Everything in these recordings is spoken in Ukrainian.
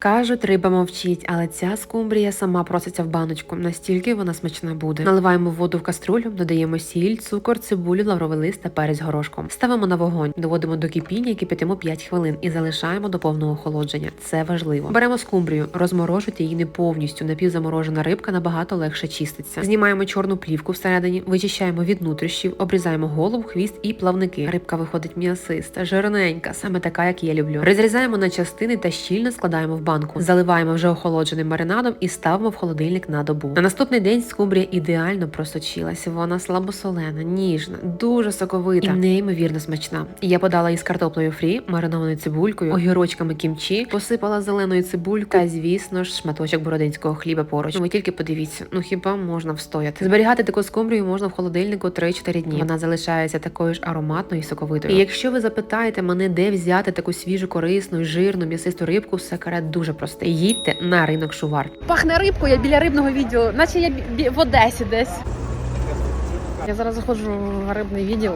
Кажуть, риба мовчить, але ця скумбрія сама проситься в баночку. Настільки вона смачна буде. Наливаємо воду в каструлю, додаємо сіль, цукор, цибулю, лавровий лист та перець горошком. Ставимо на вогонь, доводимо до кипіння, кипятимо 5 хвилин і залишаємо до повного охолодження. Це важливо. Беремо скумбрію, розморожуйте її не повністю. Напівзаморожена рибка набагато легше чиститься. Знімаємо чорну плівку всередині, вичищаємо від нутрощів, обрізаємо голову, хвіст і плавники. Рибка виходить м'ясиста, жирненька, саме така, як я люблю. Розрізаємо на частини та щільно складаємо в банку. Заливаємо вже охолодженим маринадом і ставимо в холодильник на добу. На наступний день скумбрія ідеально просочилася. Вона слабосолена, ніжна, дуже соковита і неймовірно смачна. Я подала її з картоплею фрі, маринованою цибулькою, огірочками кімчі, посипала зеленою цибулькою та, звісно ж, шматочок бородинського хліба поруч. Ну, Ви тільки подивіться, ну хіба можна встояти? Зберігати таку скумбрію можна в холодильнику 3-4 дні. Вона залишається такою ж ароматною і соковитою. І якщо ви запитаєте мене, де взяти таку свіжу, корисну, жирну, м'ясисту рибку, секрет дуже простий. Їдьте на ринок шувар. Пахне рибкою, я біля рибного відділу, наче я бі- в Одесі десь. Я зараз заходжу в рибний відділ.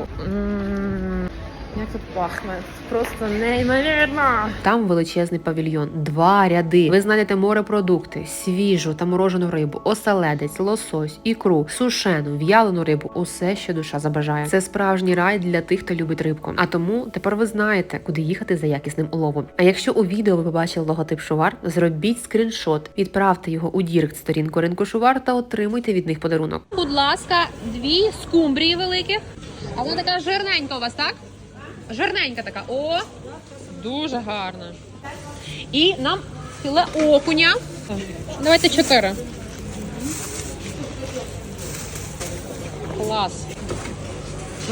Як тут пахне? Просто неймовірно. Там величезний павільйон, два ряди. Ви знайдете морепродукти, свіжу та морожену рибу, оселедець, лосось, ікру, сушену, в'ялену рибу, усе, що душа забажає. Це справжній рай для тих, хто любить рибку. А тому тепер ви знаєте, куди їхати за якісним уловом. А якщо у відео ви побачили логотип Шувар, зробіть скріншот, відправте його у дірект сторінку ринку Шувар та отримуйте від них подарунок. Будь ласка, дві скумбрії великих. А вона така жирненька у вас, так? Жирненька така. О, дуже гарна. І нам філе окуня. Давайте чотири. Клас.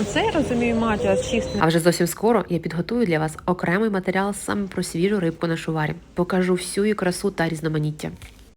Оце я розумію матір чисто. А вже зовсім скоро я підготую для вас окремий матеріал саме про свіжу рибку на шуварі. Покажу всю її красу та різноманіття.